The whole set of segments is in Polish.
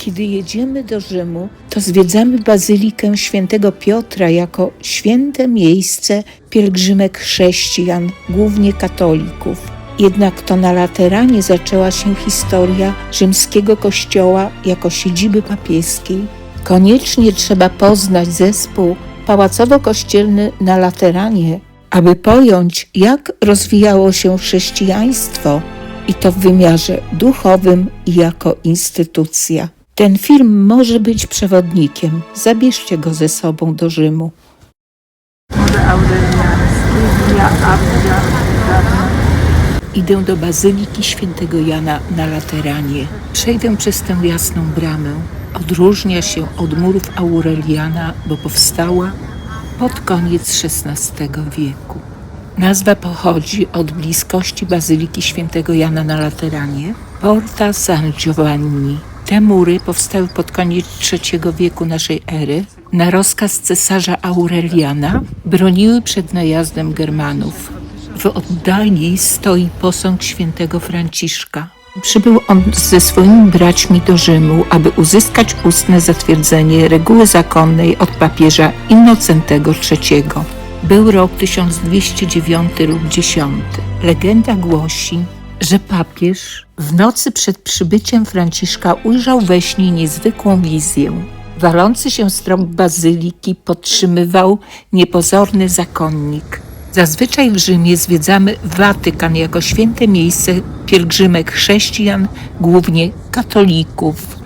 Kiedy jedziemy do Rzymu, to zwiedzamy bazylikę świętego Piotra jako święte miejsce pielgrzymek chrześcijan, głównie katolików. Jednak to na Lateranie zaczęła się historia rzymskiego kościoła jako siedziby papieskiej. Koniecznie trzeba poznać zespół pałacowo-kościelny na Lateranie, aby pojąć, jak rozwijało się chrześcijaństwo i to w wymiarze duchowym i jako instytucja. Ten film może być przewodnikiem. Zabierzcie go ze sobą do Rzymu. Idę do Bazyliki Świętego Jana na Lateranie. Przejdę przez tę jasną bramę. Odróżnia się od murów Aureliana, bo powstała pod koniec XVI wieku. Nazwa pochodzi od bliskości Bazyliki Świętego Jana na Lateranie, Porta San Giovanni. Te mury powstały pod koniec III wieku naszej ery. Na rozkaz cesarza Aureliana broniły przed najazdem Germanów. W oddali stoi posąg świętego Franciszka. Przybył on ze swoimi braćmi do Rzymu, aby uzyskać ustne zatwierdzenie reguły zakonnej od papieża Innocentego III. Był rok 1209 lub 10. Legenda głosi, że papież w nocy przed przybyciem Franciszka ujrzał we śnie niezwykłą wizję. Walący się strom bazyliki podtrzymywał niepozorny zakonnik. Zazwyczaj w Rzymie zwiedzamy Watykan jako święte miejsce pielgrzymek chrześcijan, głównie katolików.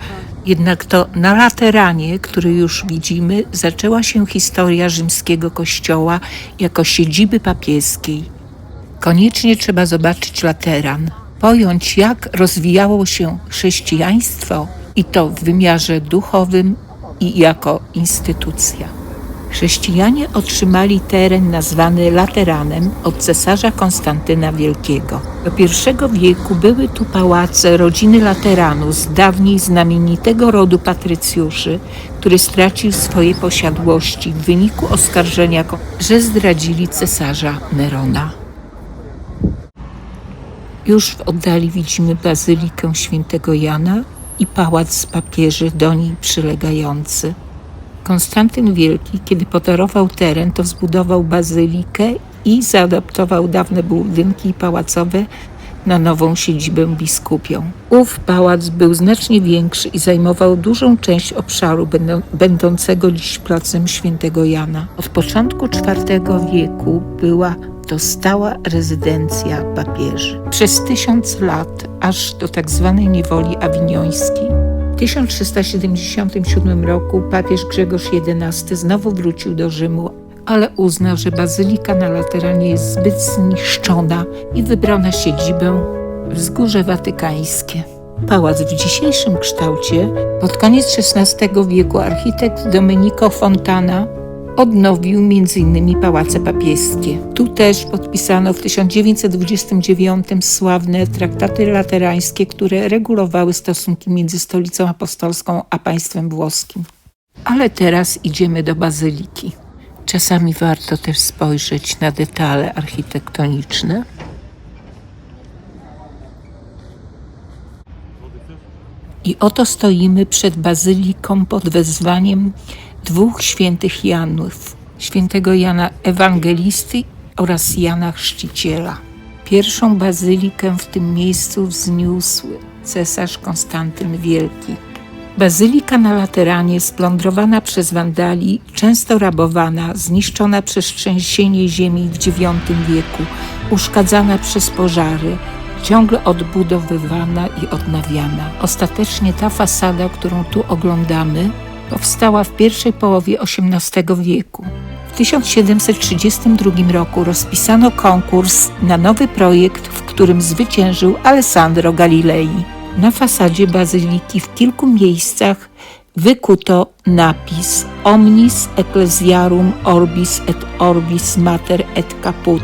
Jednak to na Lateranie, który już widzimy, zaczęła się historia rzymskiego kościoła jako siedziby papieskiej. Koniecznie trzeba zobaczyć Lateran, pojąć jak rozwijało się chrześcijaństwo i to w wymiarze duchowym i jako instytucja. Chrześcijanie otrzymali teren nazwany Lateranem od cesarza Konstantyna Wielkiego. Do I wieku były tu pałace rodziny Lateranus, dawniej znamienitego rodu patrycjuszy, który stracił swoje posiadłości w wyniku oskarżenia, że zdradzili cesarza Nerona. Już w oddali widzimy bazylikę świętego Jana i pałac papieży do niej przylegający. Konstantyn Wielki, kiedy podarował teren, to zbudował bazylikę i zaadaptował dawne budynki pałacowe na nową siedzibę biskupią. Ów pałac był znacznie większy i zajmował dużą część obszaru będą, będącego dziś placem świętego Jana. Od początku IV wieku była to stała rezydencja papieży. Przez tysiąc lat, aż do tak zwanej niewoli awiniońskiej, w 1377 roku papież Grzegorz XI znowu wrócił do Rzymu, ale uznał, że bazylika na Lateranie jest zbyt zniszczona i wybrał na siedzibę wzgórze watykańskie. Pałac w dzisiejszym kształcie pod koniec XVI wieku architekt Domenico Fontana odnowił m.in. pałace papieskie. Tu też podpisano w 1929 sławne traktaty laterańskie, które regulowały stosunki między stolicą apostolską a państwem włoskim. Ale teraz idziemy do bazyliki. Czasami warto też spojrzeć na detale architektoniczne. I oto stoimy przed bazyliką pod wezwaniem dwóch świętych Janów, świętego Jana Ewangelisty oraz Jana Chrzciciela. Pierwszą bazylikę w tym miejscu wzniósł cesarz Konstantyn Wielki. Bazylika na Lateranie, splądrowana przez Wandali, często rabowana, zniszczona przez trzęsienie ziemi w IX wieku, uszkadzana przez pożary, ciągle odbudowywana i odnawiana. Ostatecznie ta fasada, którą tu oglądamy, powstała w pierwszej połowie XVIII wieku. W 1732 roku rozpisano konkurs na nowy projekt, w którym zwyciężył Alessandro Galilei. Na fasadzie bazyliki w kilku miejscach wykuto napis Omnis Ecclesiarum Orbis et Orbis Mater et Caput,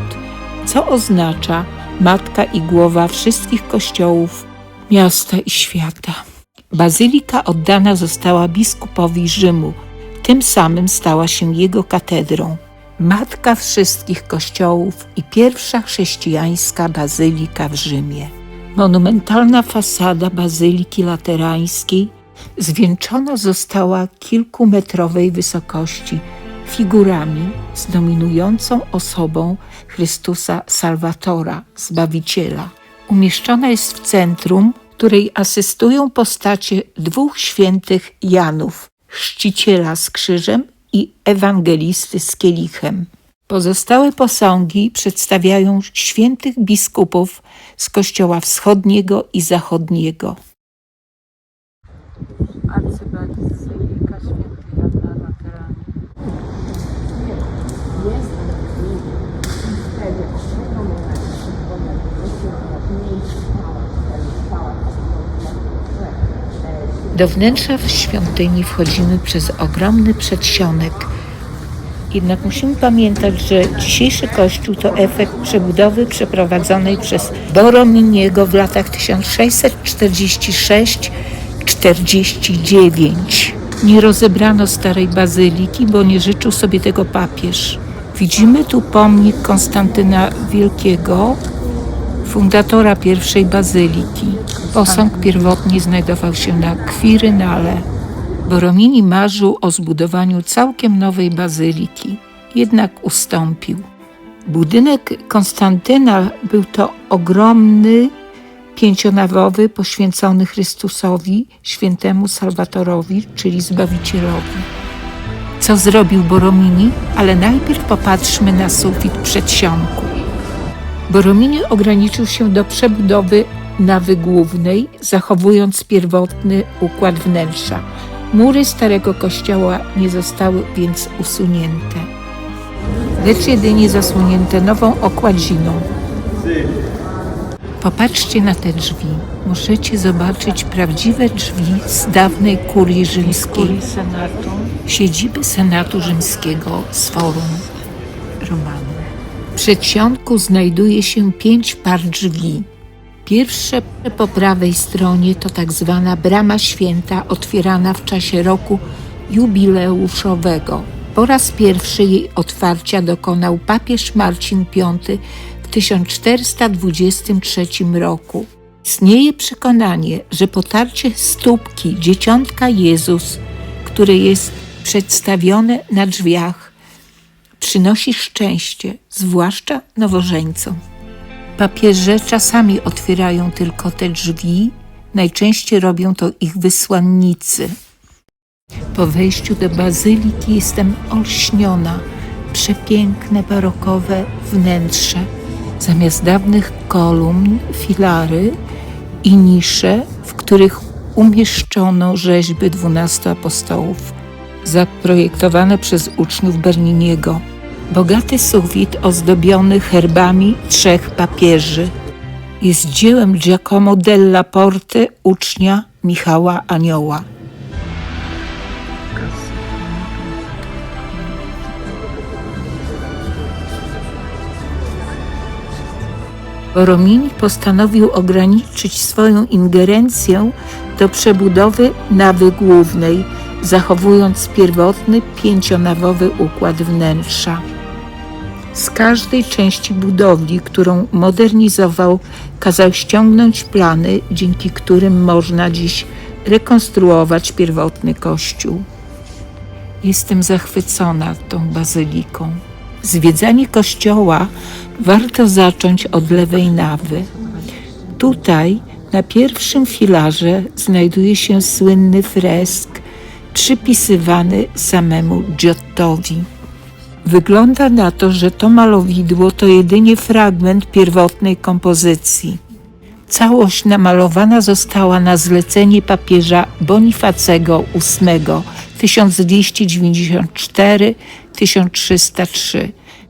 co oznacza matka i głowa wszystkich kościołów miasta i świata. Bazylika oddana została biskupowi Rzymu, tym samym stała się jego katedrą. Matka wszystkich kościołów i pierwsza chrześcijańska bazylika w Rzymie. Monumentalna fasada bazyliki laterańskiej zwieńczona została kilkumetrowej wysokości figurami z dominującą osobą Chrystusa Salwatora, Zbawiciela. Umieszczona jest w centrum, której asystują postacie dwóch świętych Janów, chrzciciela z krzyżem i ewangelisty z kielichem. Pozostałe posągi przedstawiają świętych biskupów z kościoła wschodniego i zachodniego. Arcybazylika Święty Jan na Lateranie. Do wnętrza w świątyni wchodzimy przez ogromny przedsionek. Jednak musimy pamiętać, że dzisiejszy kościół to efekt przebudowy przeprowadzonej przez Borominiego w latach 1646-49. Nie rozebrano starej bazyliki, bo nie życzył sobie tego papież. Widzimy tu pomnik Konstantyna Wielkiego, fundatora pierwszej bazyliki. Posąg pierwotnie znajdował się na Kwirynale. Boromini marzył o zbudowaniu całkiem nowej bazyliki, jednak ustąpił. Budynek Konstantyna był to ogromny, pięcionawowy, poświęcony Chrystusowi, świętemu Salwatorowi, czyli Zbawicielowi. Co zrobił Boromini? Ale najpierw popatrzmy na sufit przedsionku. Boromini ograniczył się do przebudowy nawy głównej, zachowując pierwotny układ wnętrza. Mury starego kościoła nie zostały więc usunięte, lecz jedynie zasłonięte nową okładziną. Popatrzcie na te drzwi. Możecie zobaczyć prawdziwe drzwi z dawnej kurii rzymskiej, siedziby Senatu Rzymskiego z Forum Romanum. Przedsionku znajduje się pięć par drzwi. Pierwsze po prawej stronie to tak zwana brama święta otwierana w czasie roku jubileuszowego. Po raz pierwszy jej otwarcia dokonał papież Marcin V w 1423 roku. Istnieje przekonanie, że potarcie stópki dzieciątka Jezus, które jest przedstawione na drzwiach, przynosi szczęście, zwłaszcza nowożeńcom. Papieże czasami otwierają tylko te drzwi, najczęściej robią to ich wysłannicy. Po wejściu do bazyliki jestem olśniona. Przepiękne barokowe wnętrze. Zamiast dawnych kolumn, filary i nisze, w których umieszczono rzeźby dwunastu apostołów, zaprojektowane przez uczniów Berniniego. Bogaty sufit ozdobiony herbami trzech papieży jest dziełem Giacomo della Porte, ucznia Michała Anioła. Boromini postanowił ograniczyć swoją ingerencję do przebudowy nawy głównej, zachowując pierwotny pięcionawowy układ wnętrza. Z każdej części budowli, którą modernizował, kazał ściągnąć plany, dzięki którym można dziś rekonstruować pierwotny kościół. Jestem zachwycona tą bazyliką. Zwiedzanie kościoła warto zacząć od lewej nawy. Tutaj na pierwszym filarze znajduje się słynny fresk przypisywany samemu Giottowi. Wygląda na to, że to malowidło to jedynie fragment pierwotnej kompozycji. Całość namalowana została na zlecenie papieża Bonifacego VIII 1294-1303.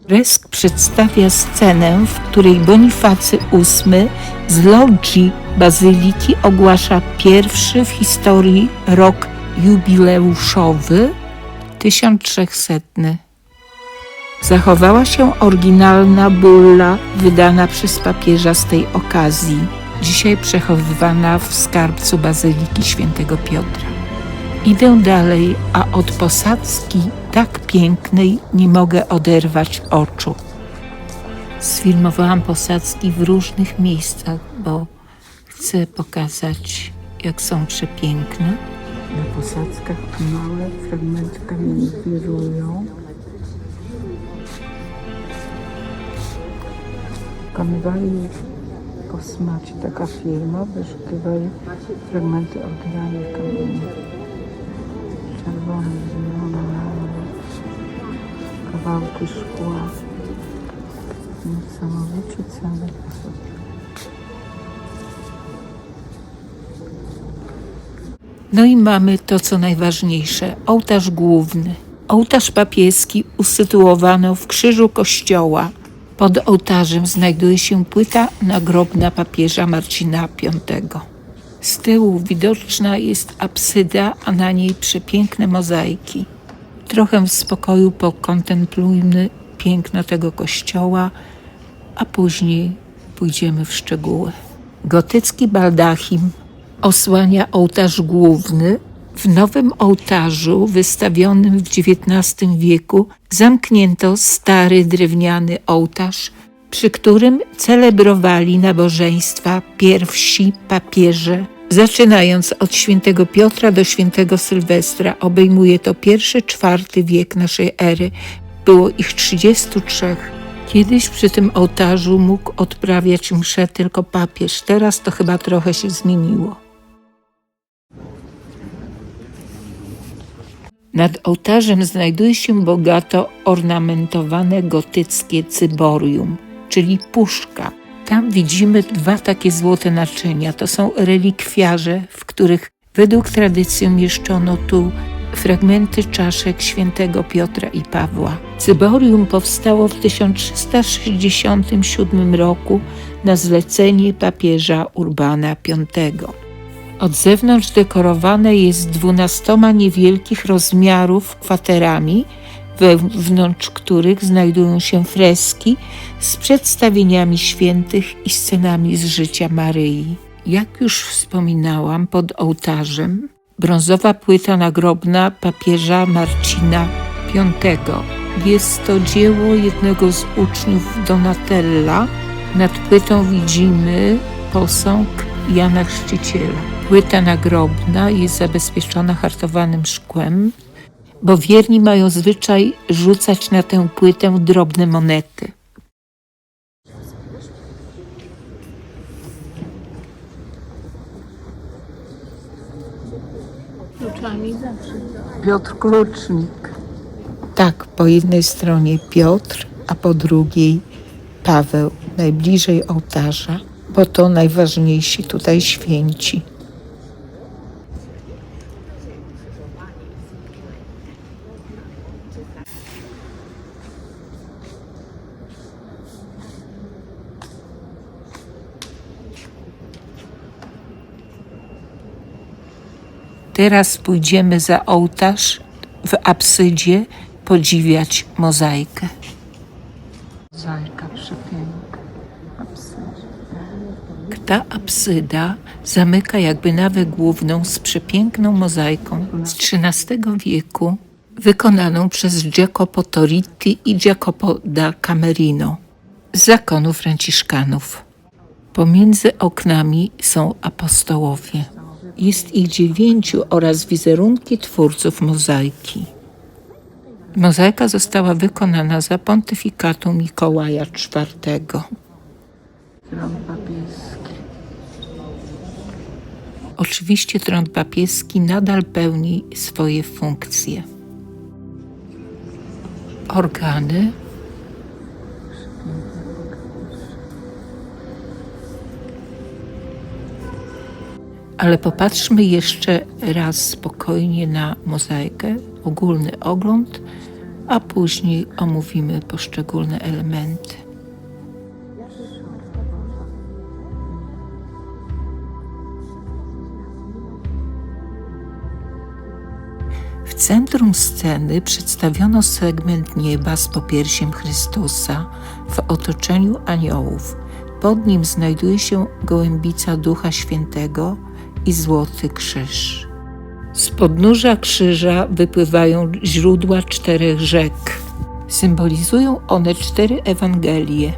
Fresk przedstawia scenę, w której Bonifacy VIII z logii bazyliki ogłasza pierwszy w historii rok jubileuszowy 1300. Zachowała się oryginalna bulla wydana przez papieża z tej okazji, dzisiaj przechowywana w skarbcu Bazyliki Świętego Piotra. Idę dalej, a od posadzki tak pięknej nie mogę oderwać oczu. Sfilmowałam posadzki w różnych miejscach, bo chcę pokazać, jak są przepiękne. Na posadzkach małe fragmenty kamieni wirują. Wykonywali po smacie taka firma, wyszukiwali fragmenty oryginalnych kamieni. Czerwone, zielone, kawałki szkła. Niesamowicie cenne. No i mamy to, co najważniejsze, ołtarz główny. Ołtarz papieski usytuowano w krzyżu kościoła. Pod ołtarzem znajduje się płyta nagrobna papieża Marcina V. Z tyłu widoczna jest absyda, a na niej przepiękne mozaiki. Trochę w spokoju pokontemplujmy piękno tego kościoła, a później pójdziemy w szczegóły. Gotycki baldachim osłania ołtarz główny. W nowym ołtarzu wystawionym w XIX wieku zamknięto stary drewniany ołtarz, przy którym celebrowali nabożeństwa pierwsi papieże. Zaczynając od świętego Piotra do świętego Sylwestra, obejmuje to pierwszy, czwarty wiek naszej ery. Było ich 33. Kiedyś przy tym ołtarzu mógł odprawiać mszę tylko papież. Teraz to chyba trochę się zmieniło. Nad ołtarzem znajduje się bogato ornamentowane gotyckie cyborium, czyli puszka. Tam widzimy dwa takie złote naczynia. To są relikwiarze, w których według tradycji umieszczono tu fragmenty czaszek świętego Piotra i Pawła. Cyborium powstało w 1367 roku na zlecenie papieża Urbana V. Od zewnątrz dekorowane jest dwunastoma niewielkich rozmiarów kwaterami, wewnątrz których znajdują się freski z przedstawieniami świętych i scenami z życia Maryi. Jak już wspominałam, pod ołtarzem brązowa płyta nagrobna papieża Marcina V. Jest to dzieło jednego z uczniów Donatella. Nad płytą widzimy posąg Jana Chrzciciela. Płyta nagrobna jest zabezpieczona hartowanym szkłem, bo wierni mają zwyczaj rzucać na tę płytę drobne monety. Kluczami zawsze. Piotr Klucznik. Tak, po jednej stronie Piotr, a po drugiej Paweł, najbliżej ołtarza, bo to najważniejsi tutaj święci. Teraz pójdziemy za ołtarz w absydzie podziwiać mozaikę. Mozaika przepiękna. Ta absyda zamyka jakby nawę główną z przepiękną mozaiką z XIII wieku wykonaną przez Jacopo Toritti i Jacopo da Camerino z zakonu franciszkanów. Pomiędzy oknami są apostołowie. Jest ich dziewięciu oraz wizerunki twórców mozaiki. Mozaika została wykonana za pontyfikatu Mikołaja IV. Tron papieski. Oczywiście tron papieski nadal pełni swoje funkcje. Organy Ale popatrzmy jeszcze raz spokojnie na mozaikę, ogólny ogląd, a później omówimy poszczególne elementy. W centrum sceny przedstawiono segment nieba z popiersiem Chrystusa w otoczeniu aniołów. Pod nim znajduje się gołębica Ducha Świętego i złoty krzyż. Z podnóża krzyża wypływają źródła czterech rzek. Symbolizują one cztery Ewangelie.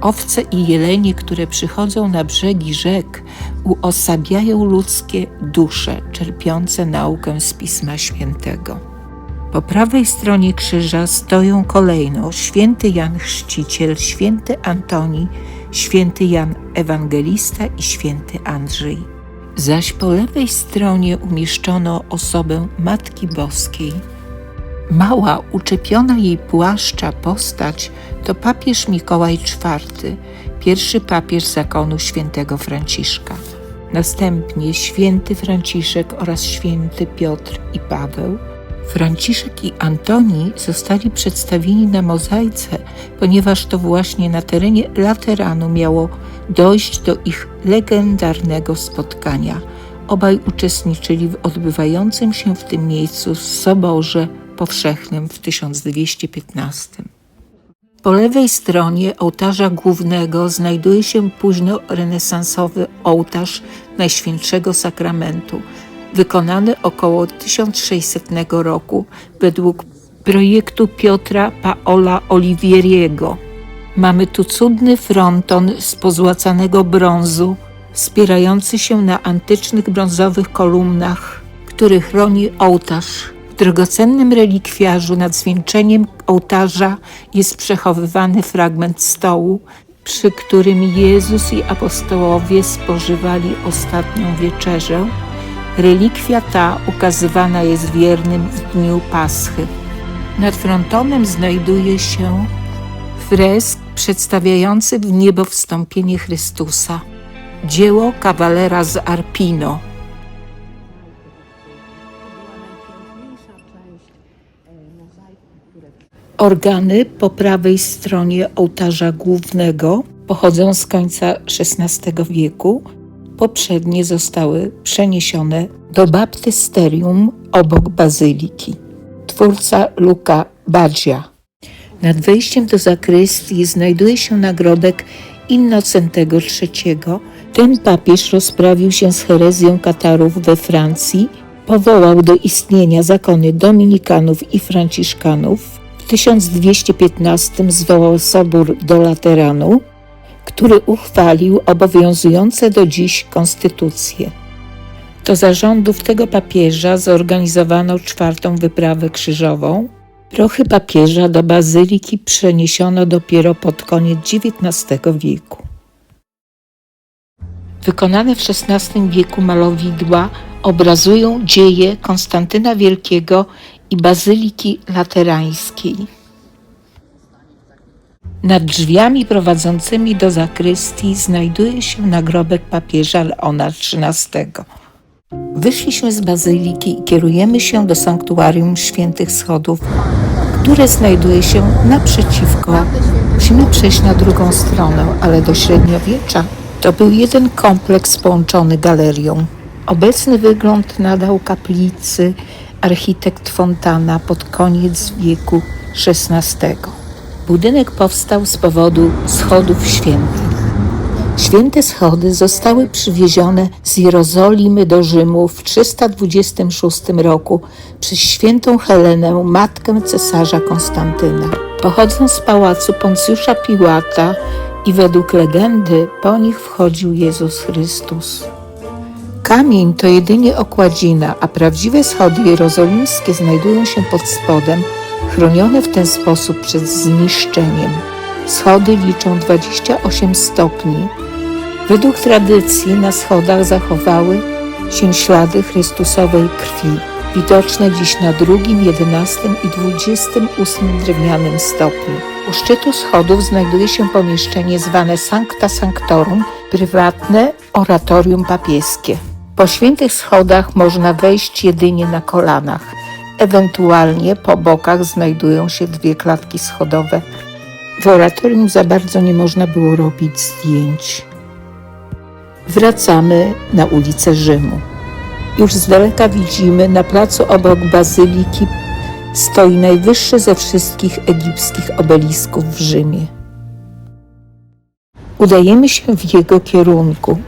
Owce i jelenie, które przychodzą na brzegi rzek, uosabiają ludzkie dusze, czerpiące naukę z Pisma Świętego. Po prawej stronie krzyża stoją kolejno święty Jan Chrzciciel, święty Antoni, święty Jan Ewangelista i święty Andrzej. Zaś po lewej stronie umieszczono osobę Matki Boskiej. Mała, uczepiona jej płaszcza postać to papież Mikołaj IV, pierwszy papież zakonu świętego Franciszka. Następnie święty Franciszek oraz święty Piotr i Paweł. Franciszek i Antoni zostali przedstawieni na mozaice, ponieważ to właśnie na terenie Lateranu miało dojść do ich legendarnego spotkania. Obaj uczestniczyli w odbywającym się w tym miejscu soborze powszechnym w 1215. Po lewej stronie ołtarza głównego znajduje się późno-renesansowy ołtarz Najświętszego Sakramentu, wykonany około 1600 roku według projektu Piotra Paola Olivieriego. Mamy tu cudny fronton z pozłacanego brązu, wspierający się na antycznych brązowych kolumnach, który chroni ołtarz. W drogocennym relikwiarzu nad zwieńczeniem ołtarza jest przechowywany fragment stołu, przy którym Jezus i apostołowie spożywali ostatnią wieczerzę. Relikwia ta ukazywana jest wiernym w dniu Paschy. Nad frontonem znajduje się fresk przedstawiający w niebo wstąpienie Chrystusa. Dzieło kawalera z Arpino. Organy po prawej stronie ołtarza głównego pochodzą z końca XVI wieku. Poprzednie zostały przeniesione do baptysterium obok bazyliki. Twórca Luca Baggio. Nad wejściem do zakrystii znajduje się nagrobek Innocentego III. Ten papież rozprawił się z herezją Katarów we Francji, powołał do istnienia zakony dominikanów i franciszkanów. W 1215 zwołał sobór do Lateranu, który uchwalił obowiązujące do dziś konstytucje. To zarządów tego papieża zorganizowano czwartą wyprawę krzyżową. Prochy papieża do bazyliki przeniesiono dopiero pod koniec XIX wieku. Wykonane w XVI wieku malowidła obrazują dzieje Konstantyna Wielkiego i Bazyliki Laterańskiej. Nad drzwiami prowadzącymi do zakrystii znajduje się nagrobek papieża Leona XIII. Wyszliśmy z bazyliki i kierujemy się do sanktuarium świętych schodów, które znajduje się naprzeciwko. Musimy przejść na drugą stronę, ale do średniowiecza to był jeden kompleks połączony galerią. Obecny wygląd nadał kaplicy architekt Fontana pod koniec wieku XVI. Budynek powstał z powodu schodów świętych. Święte schody zostały przywiezione z Jerozolimy do Rzymu w 326 roku przez świętą Helenę, matkę cesarza Konstantyna. Pochodzą z pałacu Poncjusza Piłata i według legendy po nich wchodził Jezus Chrystus. Kamień to jedynie okładzina, a prawdziwe schody jerozolimskie znajdują się pod spodem, chronione w ten sposób przed zniszczeniem. Schody liczą 28 stopni. Według tradycji na schodach zachowały się ślady Chrystusowej krwi, widoczne dziś na drugim, jedenastym i dwudziestym ósmym drewnianym stopniu. U szczytu schodów znajduje się pomieszczenie zwane Sancta Sanctorum, prywatne oratorium papieskie. Po świętych schodach można wejść jedynie na kolanach. Ewentualnie po bokach znajdują się dwie klatki schodowe. W oratorium za bardzo nie można było robić zdjęć. Wracamy na ulicę Rzymu. Już z daleka widzimy na placu obok bazyliki stoi najwyższy ze wszystkich egipskich obelisków w Rzymie. Udajemy się w jego kierunku.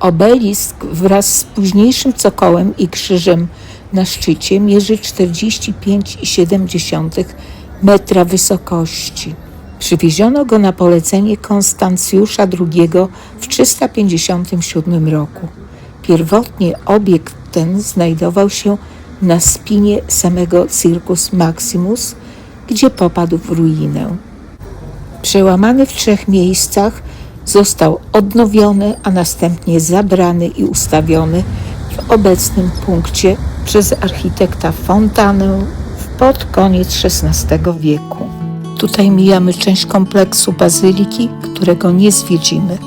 Obelisk wraz z późniejszym cokołem i krzyżem na szczycie mierzy 45,7 metra wysokości. Przywieziono go na polecenie Konstancjusza II w 357 roku. Pierwotnie obiekt ten znajdował się na spinie samego Circus Maximus, gdzie popadł w ruinę. Przełamany w trzech miejscach, został odnowiony, a następnie zabrany i ustawiony w obecnym punkcie przez architekta Fontanę pod koniec XVI wieku. Tutaj mijamy część kompleksu bazyliki, którego nie zwiedzimy.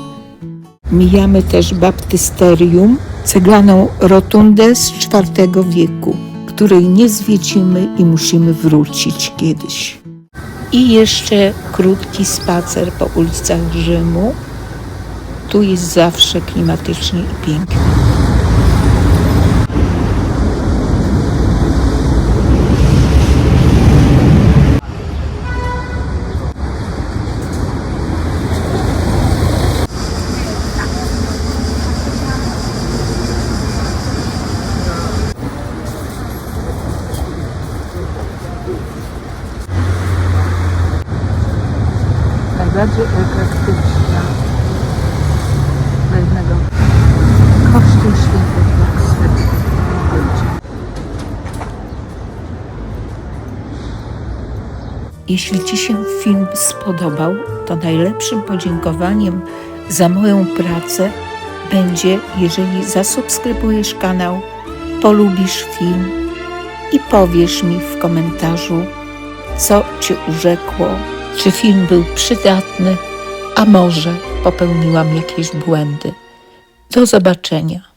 Mijamy też baptysterium, ceglaną rotundę z IV wieku, której nie zwiedzimy i musimy wrócić kiedyś. I jeszcze krótki spacer po ulicach Rzymu. Tu jest zawsze klimatycznie i pięknie. Najbardziej eklaktyczna pewnego kościół świętych jak swego ojca. Jeśli Ci się film spodobał, to najlepszym podziękowaniem za moją pracę będzie, jeżeli zasubskrybujesz kanał, polubisz film i powiesz mi w komentarzu, co Cię urzekło, czy film był przydatny, a może popełniłam jakieś błędy. Do zobaczenia.